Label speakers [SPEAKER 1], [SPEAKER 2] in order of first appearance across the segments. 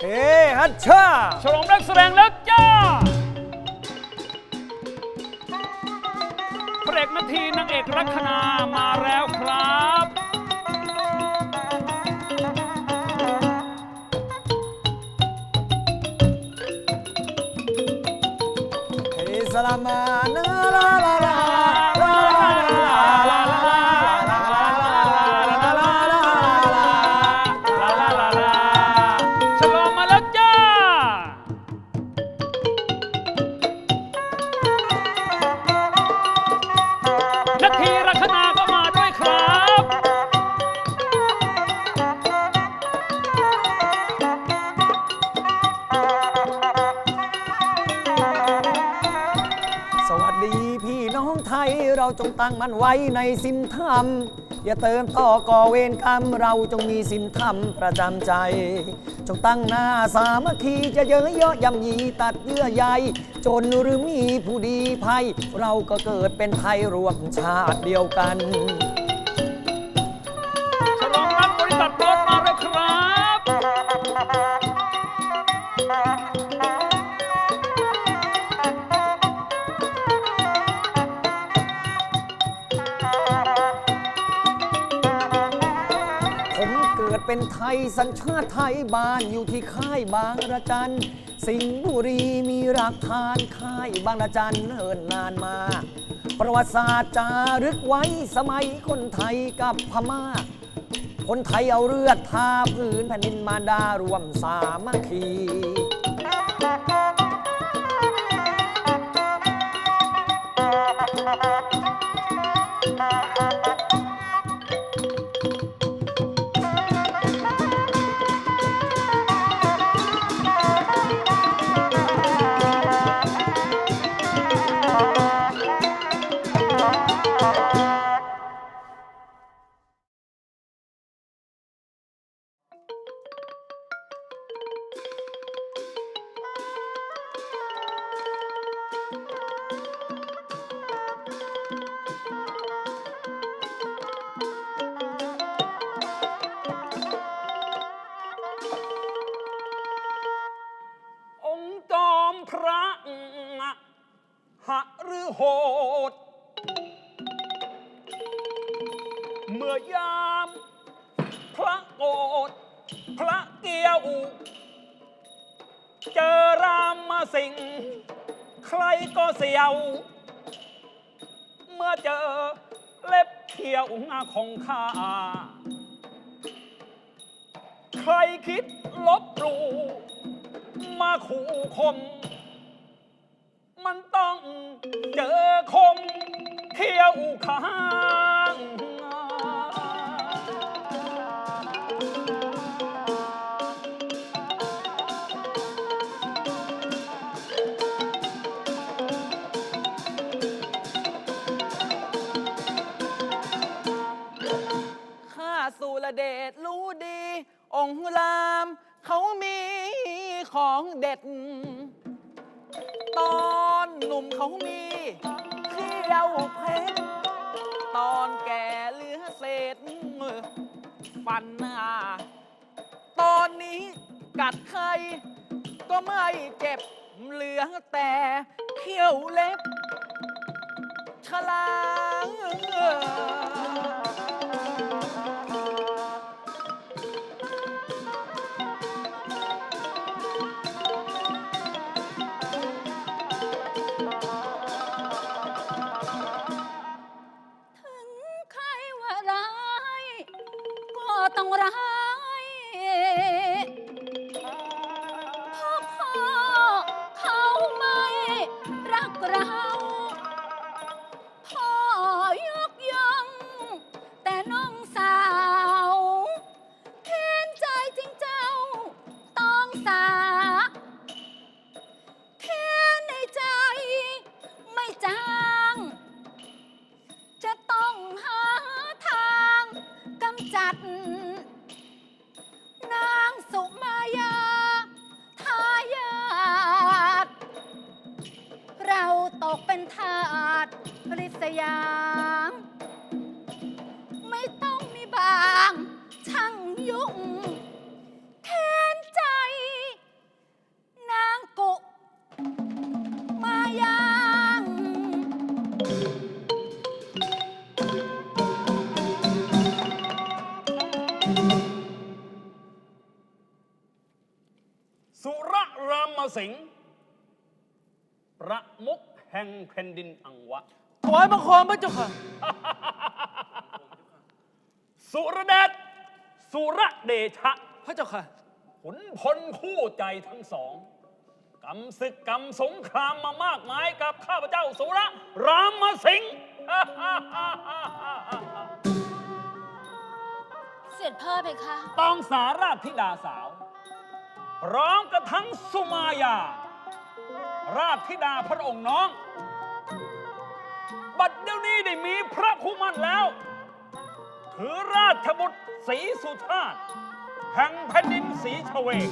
[SPEAKER 1] เฮ้ฮัทชา
[SPEAKER 2] ฉลองนักแสดงแล้วจ้าพระเอกนาทีนางเอกลัคนามาแล้วครับ
[SPEAKER 1] เฮ้สลามา
[SPEAKER 2] ย
[SPEAKER 1] เราจงตั้งมันไว้ในสินธรรม อย่าเติมต่อก่อเวรกรรม เราจงมีสินธรรมประจำใจ จงตั้งหน้าสามัคคีจะเยอะเยอะยำยีตัดเยื่อใยจนหรือมีผู้ดีภัย เราก็เกิดเป็นไทยรวมชาติเดียวกัน ยสัญชาติไทยบ้านอยู่ที่ค่ายบางระจัน สิงห์บุรีมีหลักฐานค่ายบางระจันเนิ่นนานมา ประวัติศาสตร์จารึกไว้สมัยคนไทยกับพม่า คนไทยเอาเลือดทาพื้นแผ่นดินมารดารวมสามัคคี
[SPEAKER 2] โหด เมื่อยาม พระโกรธพระเกียว เจอรามมาสิงใครก็เสียว เมื่อเจอเล็บเขียวของข้า ใครคิดลบหลู่มาขู่คม มันต้อง ข้าง
[SPEAKER 3] ข้าสุรเดชรู้ดี องค์รามเขามีของเด็ด ตอนหนุ่มเขามี จ้าเพชรตอนแก่เหลือเศษฟันหน้า ตอนนี้กัดใคร ก็ไม่เจ็บเหลือแต่เขี้ยวเล็บฉลา
[SPEAKER 2] 안 녕.
[SPEAKER 4] ถวายบังคมพระเจ้าค่ะ
[SPEAKER 2] สุรเดชสุรเดชะ
[SPEAKER 4] พระเจ้าค่ะ
[SPEAKER 2] ขุนพลคู่ใจทั้งสองกำศึกกำสงครามมามากมายกับข้าพเจ้าสุรรามสิงห์
[SPEAKER 3] เสด็จพ่อเพคะ
[SPEAKER 2] ต้องสาราชธิดาสาว พร้อมกับทั้งสุมายา ราชธิดาพระองค์น้อง บัดเดี๋ยวนี้ได้มีพระคุมันแล้วคือราชบุตรศรีสุชาติแห่งแผ่นดินศรีชเวง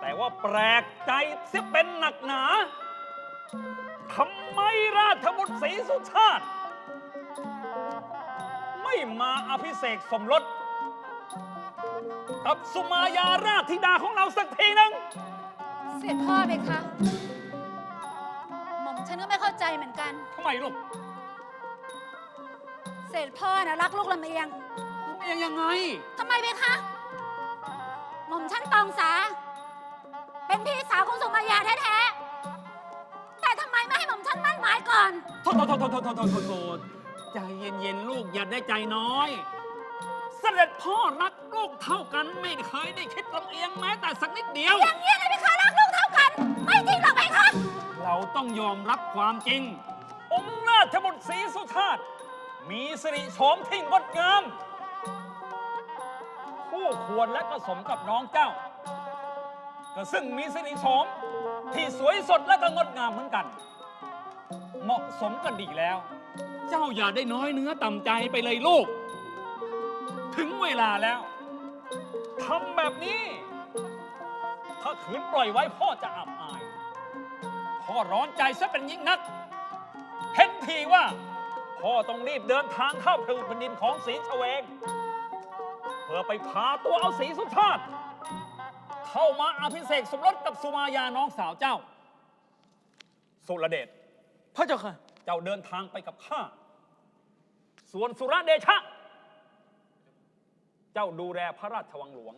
[SPEAKER 2] แต่ว่าแปลกใจเสิเป็นหนักหนาทำไมราชบุตรศรีสุชาติ ไม่มาอภิเษกสมรสกับสุมายาราชธิดาของเราสักทีหนึง
[SPEAKER 3] เสด็จพ่อเพคะ ใจเหมือนกัน
[SPEAKER 2] ทำไมลูก
[SPEAKER 3] เสด็จพ่อนะรักลูกลำเอียง
[SPEAKER 2] มันเองยังไง
[SPEAKER 3] ทำไมเพคะหม่อมฉันตองสา เป็นพี่สาวของสุมายาแท้ๆ แต่ทำไมไม่ให้หม่อมฉันมั่นหมายก่อน
[SPEAKER 2] โทษโทษโทษโทษโทษโทษโทษโทษใจเย็นๆลูกอย่าได้ใจน้อย เสด็จพ่อรักลูกเท่ากันไม่เคยได้คิดลำเอียงแม้แต่สักนิดเดียว
[SPEAKER 3] อย่างเงี้ยเลยเพคะรักลูกเท่ากัน ไม่จริงหรอก เรา
[SPEAKER 2] ต้องยอมรับความจริง องค์ราชบุตรศรีสุชาติ มีสิริโฉมที่งดงาม คู่ควรและก็สมกับน้องเจ้า ก็ซึ่งมีสิริโฉมที่สวยสดและก็งดงามเหมือนกัน เหมาะสมกันดีแล้ว เจ้าอย่าได้น้อยเนื้อต่ำใจไปเลยลูก ถึงเวลาแล้วทำแบบนี้ ถ้าขืนปล่อยไว้พ่อจะอับ พ่อร้อนใจซะเป็นยิ่งนัก เห็นทีว่า พ่อต้องรีบเดินทางเข้าแผ่นดินของศรีชเวง เพื่อไปพาตัวเอาศรีสุชาติ เข้ามาอภิเษกสมรสกับสุมายาน้องสาวเจ้า สุรเดช
[SPEAKER 4] พระเจ้าค่ะ
[SPEAKER 2] เจ้าเดินทางไปกับข้า ส่วนสุรเดชะ เจ้าดูแลพระราชวังหลวง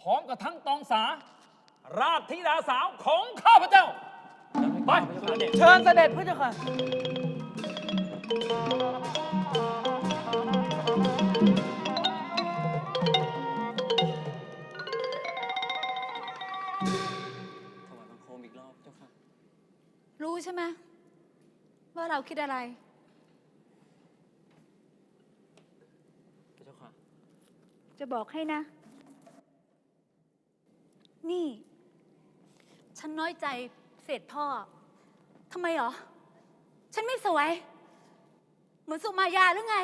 [SPEAKER 2] พร้อมกับทั้งตองสา ราชธิดาสาวของข้าพเจ้า ไปเช
[SPEAKER 4] เชิญเสด็จพระเจ้าค่ะ ถวายบังคมอีกรอบเจ้าค่ะ
[SPEAKER 3] รู้ใช่ไหมว่าเราคิดอะไร
[SPEAKER 4] พระเจ้าค่ะ
[SPEAKER 3] จะบอกให้นะ นี่ ฉันน้อยใจ เสร็จพ่อทำไมหรอ ฉันไม่สวย เหมือนสุมายาหรือไง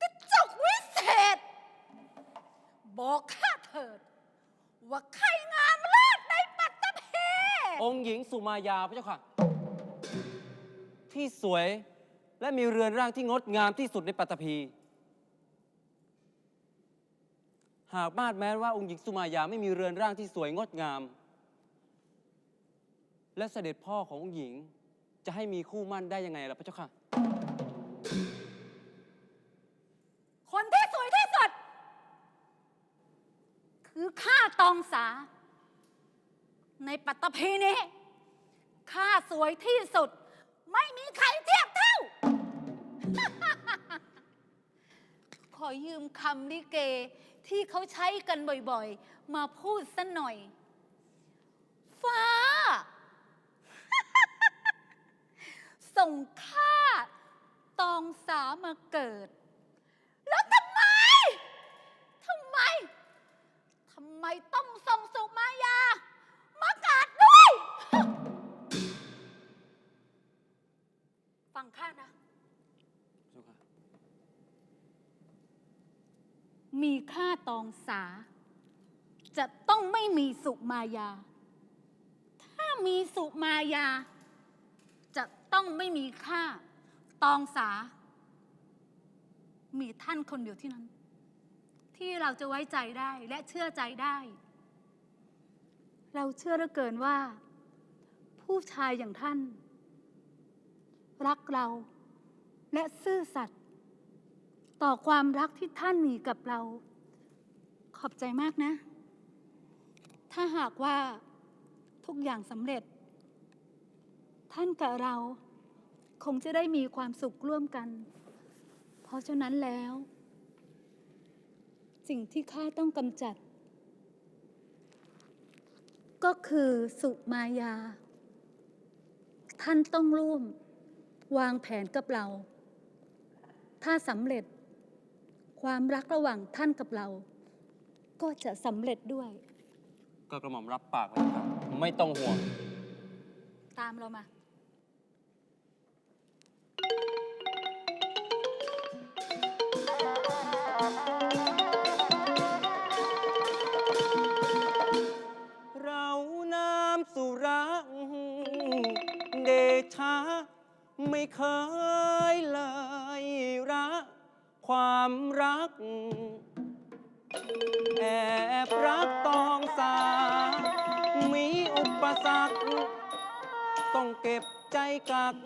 [SPEAKER 3] กระจกวิเศษ บอกข้าเถิด ว่าใครงามเลิศในปัตตภี
[SPEAKER 4] องค์หญิงสุมายาพระเจ้าค่ะ ที่สวยและมีเรือนร่างที่งดงามที่สุดในปัตตภี หากมาดแม้ว่าองค์หญิงสุมายาไม่มีเรือนร่างที่สวยงดงาม และเสด็จพ่อขององค์หญิงจะให้มีคู่มั่นได้ยังไงล่ะพระเจ้าค่ะ
[SPEAKER 3] คนที่สวยที่สุด คือข้าตองสา ในปัตตภีนี้ข้าสวยที่สุด ไม่มีใครเทียบเท่า ขอยืมคำลิเก ที่เขาใช้กันบ่อยๆ มาพูดสักหน่อย ฟ้า ส่งข้าตองสามาเกิด แล้วทำไม ทำไม ทำไมต้องส่งสุมายามาเกิด มีค่าตองสา จะต้องไม่มีสุมายา ถ้ามีสุมายา จะต้องไม่มีค่าตองสา มีท่านคนเดียวที่นั้น ที่เราจะไว้ใจได้และเชื่อใจได้ เราเชื่อเหลือเกินว่า ผู้ชายอย่างท่าน รักเราและซื่อสัตย์ ต่อความรักที่ท่านมีกับเรา ขอบใจมากนะ ถ้าหากว่าทุกอย่างสำเร็จ ท่านกับเราคงจะได้มีความสุขร่วมกัน เพราะฉะนั้นแล้ว สิ่งที่ข้าต้องกำจัด ก็คือสุมายา ท่านต้องร่วม วางแผนกับเรา ถ้าสำเร็จ ความรักระหว่างท่านกับเรา ก็จะสำเร็จด้วย
[SPEAKER 2] ก็กระหม่อมรับปากแล้วครับ ไม่ต้องห่วง
[SPEAKER 3] ตามเรามา
[SPEAKER 5] เราน้ำสุรังเดชะ ไม่เคยเลยรัก ความรัก แอบรักตองสา มีอุปสรรค ต้องเก็บใจกัก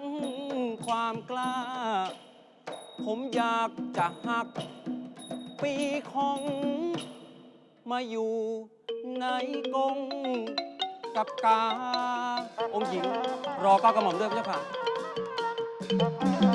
[SPEAKER 5] ความกล้า ผมอยากจะหัก ปีของมาอยู่ในกรงกับกา องค์หญิง รอเก้ากระหม่อมด้วยพระเจ้าค่ะ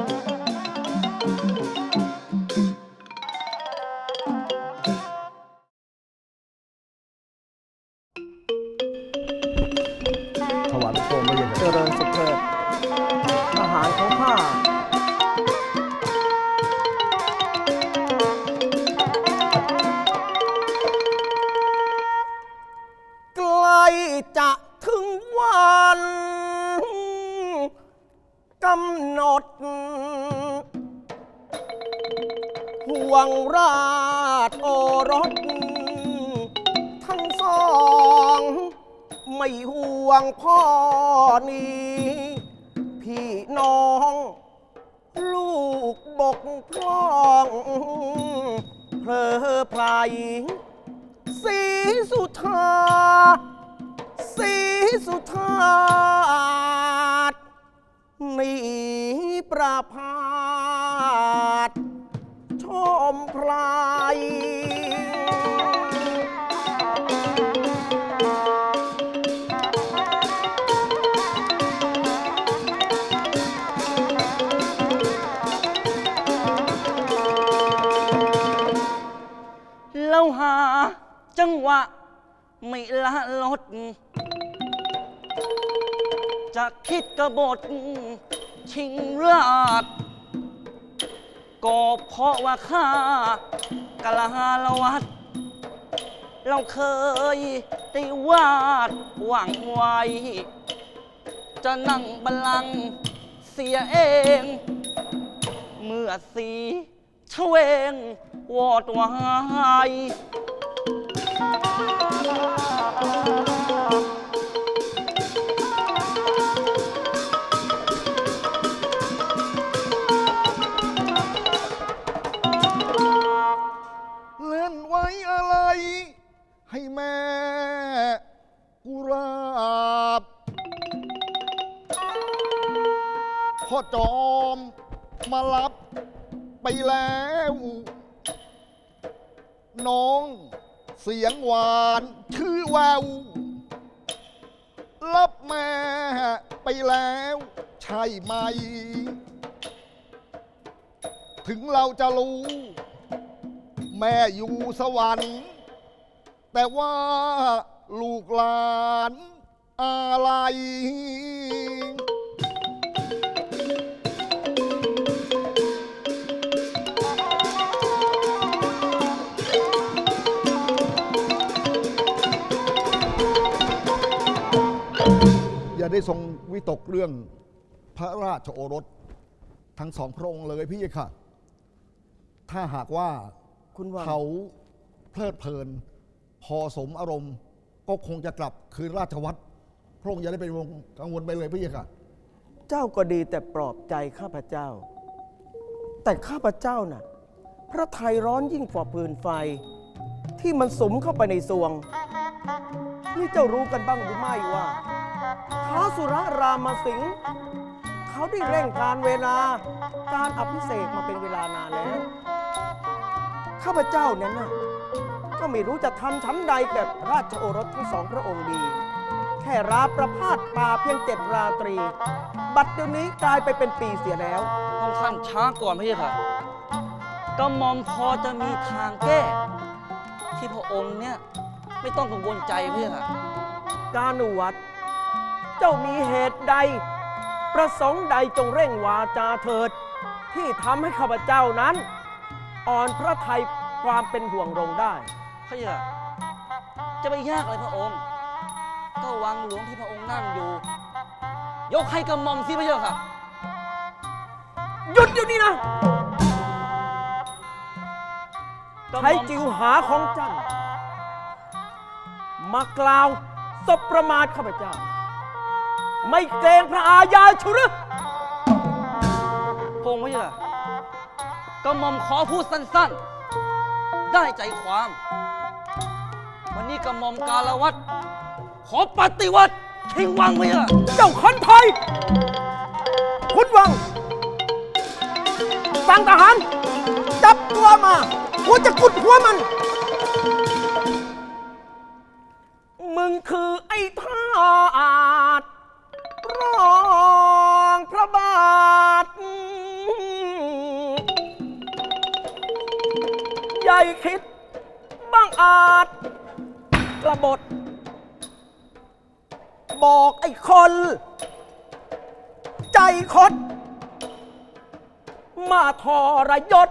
[SPEAKER 6] ห่วงราชโอรส ทั้งสอง ไม่ห่วงพ่อนี้ พี่น้อง ลูกบกพร่องเพลอไพรสีสุธาสีสุธาหนีประพา ชมไพร
[SPEAKER 5] เราหาจังหวะ ไม่ละลด จะคิดกบฏชิงราช ก็เพราะว่าข้ากะลาละวัด เราเคยได้วาดหวังไว้ จะนั่งบัลลังก์เสียเอง เมื่อสีเฉวงวอดวาย
[SPEAKER 7] ไว้อะไร ให้แม่กุราบ พ่อจอมมารับไปแล้ว น้องเสียงหวานชื่อแววรับแม่ไปแล้ว ใช่ไหม ถึงเราจะรู้ แม่อยู่สวรรค์ แต่ว่าลูกหลานอะไร อย่าได้ทรงวิตกเรื่องพระราชโอรสทั้งสองพระองค์เลยพี่ค่ะ ถ้าหากว่า
[SPEAKER 6] คุณว่า
[SPEAKER 7] เขาเพลิดเพลิน พอสมอารมณ์ ก็คงจะกลับคืนราชวัตรพระองค์อย่าได้เป็นกังวลไปเลยพี่ค่ะ
[SPEAKER 6] เจ้าก็ดีแต่ปลอบใจข้าพเจ้า แต่ข้าพเจ้าน่ะ พระไทยร้อนยิ่งกว่าปืนไฟ ที่มันสมเข้าไปในสวง นี่เจ้ารู้กันบ้างหรือไม่ว่าท้าวสุรรามสิงห์ทเขาได้เร่งการเวลาการอภิเษกมาเป็นเวลานานแล้ว ข้าพเจ้านั้นน่ะก็ไม่รู้จะทำช้ำใดกับราชโอรสทั้งสองพระองค์ดี แค่ราประพาสป่าเพียงเจ็ดราตรี บัดเดี๋ยวนี้กลายไปเป็นปีเสียแล้ว
[SPEAKER 5] พระองค์ท่านช้าก่อนพระเจ้าค่ะกระหม่อมพอจะมีทางแก้ ที่พระองค์เนี่ยไม่ต้องกังวลใจพระเจ้าค่ะ
[SPEAKER 6] การนุวัตรเจ้ามีเหตุใด ประสงค์ใดจงเร่งวาจาเถิด ที่ทำให้ข้าพเจ้านั้น อ่อนพระทัย ความเป็นห่วงลงได้
[SPEAKER 5] พระเจ้าค่ะจะไปยากอะไรพระองค์ ก็วังหลวงที่พระองค์นั่งอยู่ ยกให้กระหม่อมสิพระเจ้าค่ะ
[SPEAKER 6] หยุดเดี๋ยวนี้นะ
[SPEAKER 5] กระห
[SPEAKER 6] ใช้
[SPEAKER 5] ม่อม
[SPEAKER 6] จิวหาของเจันมากล่าวสบประมาทข้าพเจ้า ไม่เกรงพระอาญาชุหรือ
[SPEAKER 5] พระองค์พระเจ้าค่ะกระหม่อมขอพูดสั้น ๆ ได้ใจความ วันนี้กระหม่อมกาลวัตขอปฏิวัติทิ้งวังเจ้าค่ะ
[SPEAKER 6] เจ้าคนไทยคุณวังฟังทหาร จับตัวมากูจะกุดหัวมัน มึงคือไอ้ท่า คิด บ้างอาจกระบฏบอกไอ้คน ใจคด มาทรยศ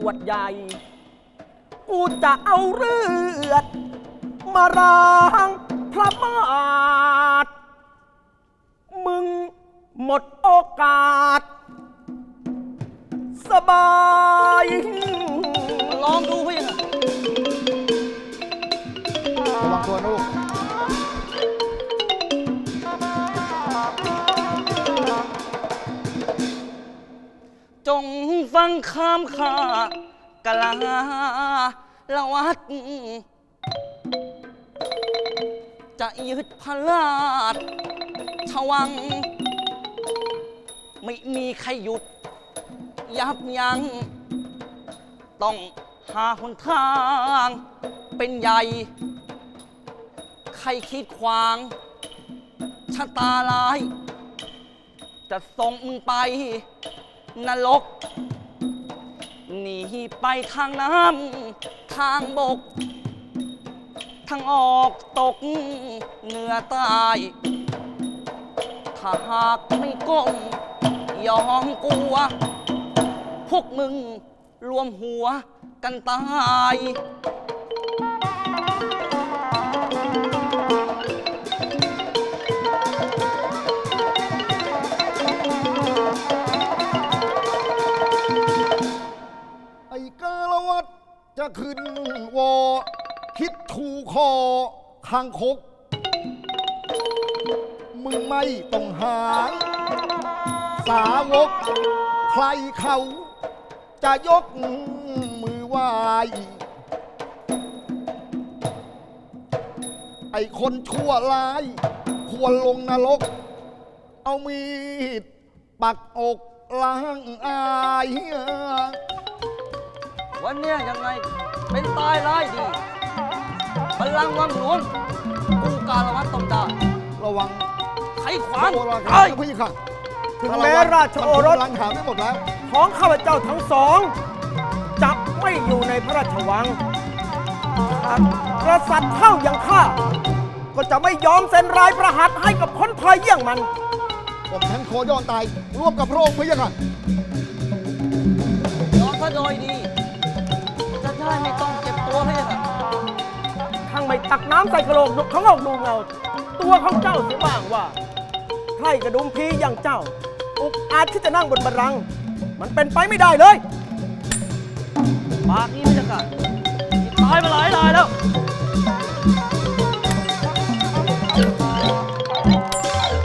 [SPEAKER 6] อวดใหญ่ กูจะเอาเลือด มาร้างพระบาทมึงหมดโอกาส สบาย
[SPEAKER 5] ลองดูพระเจ้าค่ะ
[SPEAKER 7] ระวังตัวนะลูก
[SPEAKER 5] จงฟังคำข้ากะลาละวัด จะยึดพระราชชวัง ไม่มีใครหยุด ยับยัง้งต้องหาหนทางเป็นใหญ่ ใครคิดขวางชะตาร้าย จะส่งมึงไป นรกหนีไปทางน้ำทางบก ทางออกตกเหนือใต้ถ้าหากไม่ก้มยอมกลัว พวกมึงรวมหัวกันตาย
[SPEAKER 7] ไอ้กาลวัดจะขึ้นวอ คิดถูคอคางคก มึงไม่ต้องหา สาวก ใครเขา จะยกมือไหวไอ้คนชั่วร้าย ควรลงนรก เอามีดปักอกล้างอาย
[SPEAKER 5] วันเนี้ยยังไง เป็นตายร้ายดีพลังค์วังหลวงกูการวัดต้องได้
[SPEAKER 7] ระวัง
[SPEAKER 5] ใครขวาง
[SPEAKER 7] โอรา
[SPEAKER 5] เอ้ย
[SPEAKER 7] พี่ค่ะ
[SPEAKER 6] ถึงแม้ราชโอรส
[SPEAKER 7] กำลังหาไม่หมดแล้ว
[SPEAKER 6] ของข้าพเจ้าทั้งสองจับไม่อยู่ในพระราชวังหากกษัตริย์เท่าอย่างข้า ก็จะไม่ยอมเซ็นรายประหัตให้กับคนไทยอย่างมัน
[SPEAKER 7] ผมฉันขอยอมตาย ร่วมกับพระองค์พี่ค่ะ
[SPEAKER 5] ยอมซะโดยดีจะได้ไม่ต้องเจ็บตัวพี่ค่ะ
[SPEAKER 6] ทั้งไม่ตักน้ำใส่กระโหลกเขางอกดูเงา ตัวของเจ้าเสียบ้างว่าใครกระดุมพีอย่างเจ้า อาจที่จะนั่งบนบัลลังก์มันเป็นไปไม่ได้เลย
[SPEAKER 5] ปากนี้ไม่จะกัดตายมาหลายรายแล้ว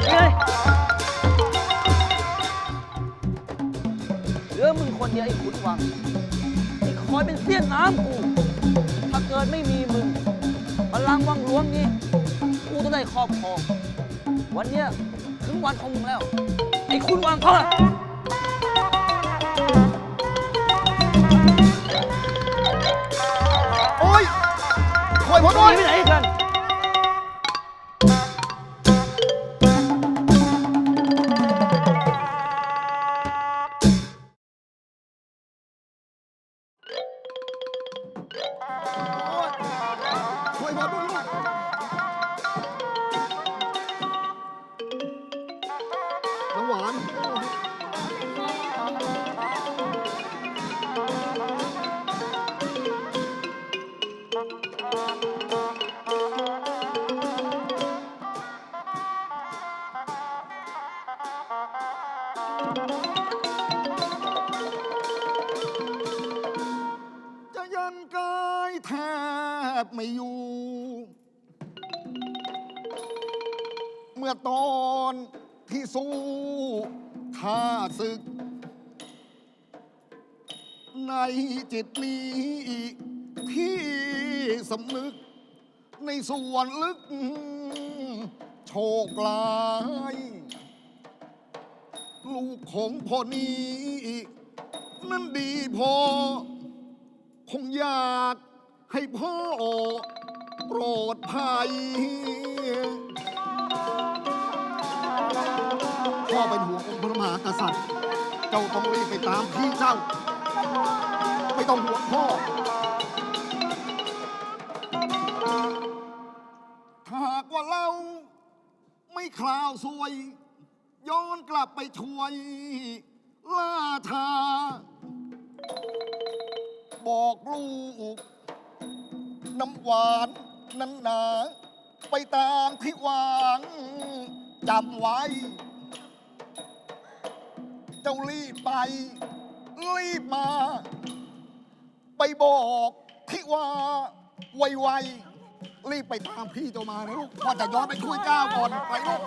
[SPEAKER 5] นี่ไงเหลือมึงคนเดียวไอ้ขุนวังที่คอยเป็นเสี้ยนน้ำกู ถ้าเกิดไม่มีมึงพลังก์วังหลวงนี้ กูต้องได้ครอบครอง วันเนี้ย วันของมึงแล้ว ไอ้คุณวางพ่อ
[SPEAKER 7] โอ้ยช่วยผม
[SPEAKER 5] ห
[SPEAKER 7] ด้วย
[SPEAKER 5] นีไปไหนกัน
[SPEAKER 7] จิตนี้ที่สำนึก ในส่วนลึก โชคลาย ลูกของพ่อนี้นั้นดีพอ คงอยากให้พ่อโปรดภัย พ่อเป็นห่วงองค์พระมหากษัตริย์ เจ้าต้องรีบไปตามพี่เจ้า ไม่ต้องห่วงพ่อ ถ้าหากว่าเราไม่คราวสวย ย้อนกลับไปช่วย ล่าทา บอกลูก น้ำหวานนั้นหนา ไปตามที่หวางจำไว้ เจ้ารีบไป รีบมา ไปบอกที่ว่าไวๆรีบไปตามพี่เจ้ามานะลูกพ่อจะย้อนไปคุยก้าวก่อนไปลูก